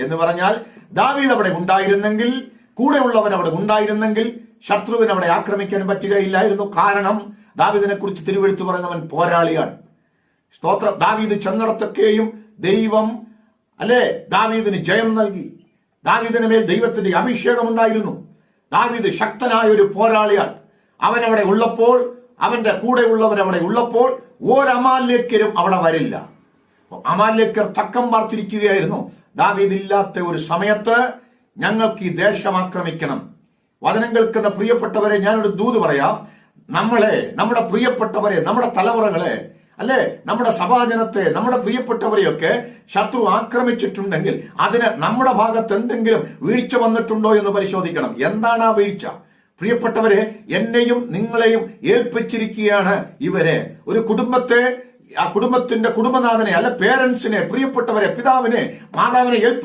എന്ന് പറഞ്ഞാൽ ദാവീദ് അവിടെ ഉണ്ടായിരുന്നെങ്കിൽ കൂടെയുള്ളവൻ അവിടെ ഉണ്ടായിരുന്നെങ്കിൽ ശത്രുവിന് അവിടെ ആക്രമിക്കാൻ പറ്റുകയില്ലായിരുന്നു. കാരണം ദാവീദിനെ കുറിച്ച് തിരുവെടുത്തു പറയുന്നവൻ പോരാളിയാണ്. സ്തോത്ര. ദാവീദ് ചെന്നിടത്തൊക്കെയും ദൈവം അല്ലേ? ദാവീദിന് ജയം നൽകി. ദാവീദിന് മേൽ ദൈവത്തിന്റെ അഭിഷേകം ഉണ്ടായിരുന്നു. ദാവീദ് ശക്തനായ ഒരു പോരാളിയാണ്. അവൻ അവിടെ ഉള്ളപ്പോൾ അവന്റെ കൂടെയുള്ളവൻ അവിടെ ഉള്ളപ്പോൾ ഓരമാലേക്കരും അവിടെ വരില്ല. അമാല്യക്കർ തക്കം പാർത്തിരിക്കുകയായിരുന്നു. ദാവീദ് ഇല്ലാത്ത ഒരു സമയത്ത് ഞങ്ങൾക്ക് ഈ ദേശം ആക്രമിക്കണം. വചനം കേൾക്കുന്ന പ്രിയപ്പെട്ടവരെ ഞാനൊരു ദൂത് പറയാം. നമ്മളെ നമ്മുടെ പ്രിയപ്പെട്ടവരെ നമ്മുടെ തലമുറകളെ അല്ലെ? നമ്മുടെ സഭാജനത്തെ നമ്മുടെ പ്രിയപ്പെട്ടവരെയൊക്കെ ശത്രു ആക്രമിച്ചിട്ടുണ്ടെങ്കിൽ അതിന് നമ്മുടെ ഭാഗത്ത് എന്തെങ്കിലും വീഴ്ച വന്നിട്ടുണ്ടോ എന്ന് പരിശോധിക്കണം. എന്താണ് ആ വീഴ്ച? പ്രിയപ്പെട്ടവരെ എന്നെയും നിങ്ങളെയും ഏൽപ്പിച്ചിരിക്കുകയാണ് ഇവരെ. ഒരു കുടുംബത്തെ ആ കുടുംബത്തിന്റെ കുടുംബനാഥനെ അല്ല പേരൻസിനെ പ്രിയപ്പെട്ടവരെ പിതാവിനെ മാതാവിനെ ഏൽപ്പി